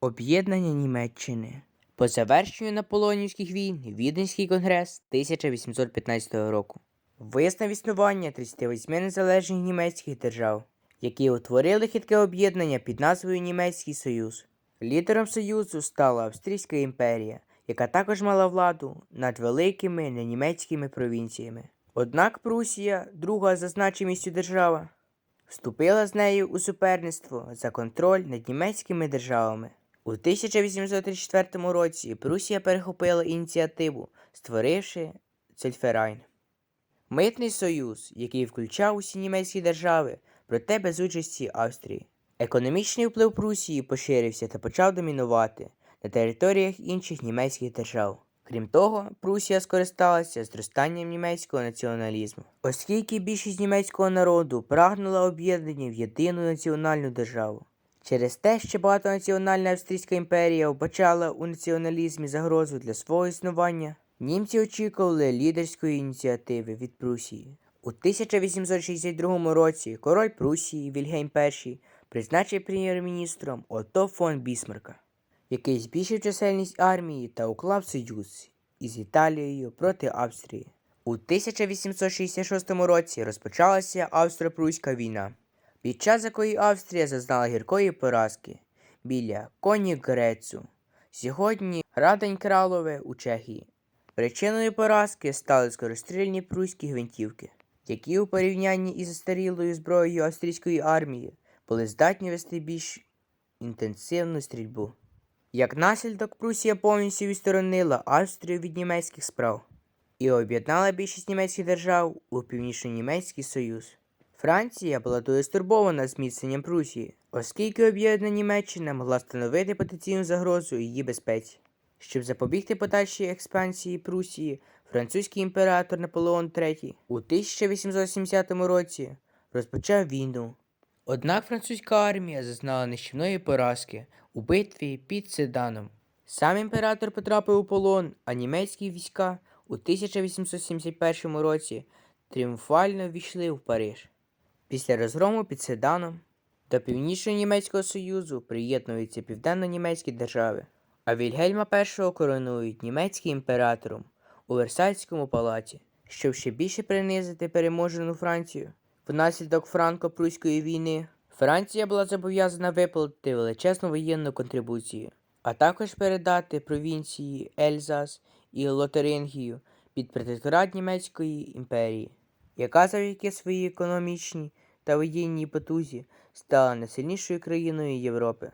Об'єднання Німеччини. По завершенню наполеонівських війн Віденський конгрес 1815 року визнав існування 38 незалежних німецьких держав, які утворили хитке об'єднання під назвою Німецький Союз. Лідером Союзу стала Австрійська імперія, яка також мала владу над великими ненімецькими провінціями. Однак Прусія, друга за значимістю держава, вступила з нею у суперництво за контроль над німецькими державами. У 1834 році Прусія перехопила ініціативу, створивши Цельферайн. Митний союз, який включав усі німецькі держави, проте без участі Австрії. Економічний вплив Прусії поширився та почав домінувати на територіях інших німецьких держав. Крім того, Прусія скористалася зростанням німецького націоналізму, оскільки більшість німецького народу прагнула об'єднання в єдину національну державу. Через те, що багатонаціональна Австрійська імперія вбачала у націоналізмі загрозу для свого існування, німці очікували лідерської ініціативи від Прусії. У 1862 році король Прусії Вільгельм І призначив прем'єр-міністром Отто фон Бісмарка, який збільшив чисельність армії та уклав союз із Італією проти Австрії. У 1866 році розпочалася Австро-Пруська війна, під час якої Австрія зазнала гіркої поразки біля Коні Грецу, сьогодні Радень Кралове у Чехії. Причиною поразки стали скорострільні пруські гвинтівки, які у порівнянні із застарілою зброєю австрійської армії були здатні вести більш інтенсивну стрільбу. Як наслідок, Прусія повністю відсторонила Австрію від німецьких справ і об'єднала більшість німецьких держав у Північно-Німецький Союз. Франція була дуже стурбована зміцненням Прусії, оскільки об'єднана Німеччина могла становити потенційну загрозу її безпеці. Щоб запобігти подальшій експансії Прусії, французький імператор Наполеон III у 1870 році розпочав війну. Однак французька армія зазнала нищівної поразки у битві під Седаном. Сам імператор потрапив у полон, а німецькі війська у 1871 році тріумфально ввійшли в Париж. Після розгрому під Седаном до Північно-Німецького Союзу приєднуються південно-німецькі держави, а Вільгельма І коронують німецьким імператором у Версальському палаці, щоб ще більше принизити переможену Францію. Внаслідок франко-пруської війни Франція була зобов'язана виплатити величезну воєнну контрибуцію, а також передати провінції Ельзас і Лотарингію під протекторат Німецької імперії, яка завдяки своїй економічній та воєнній потузі стала найсильнішою країною Європи.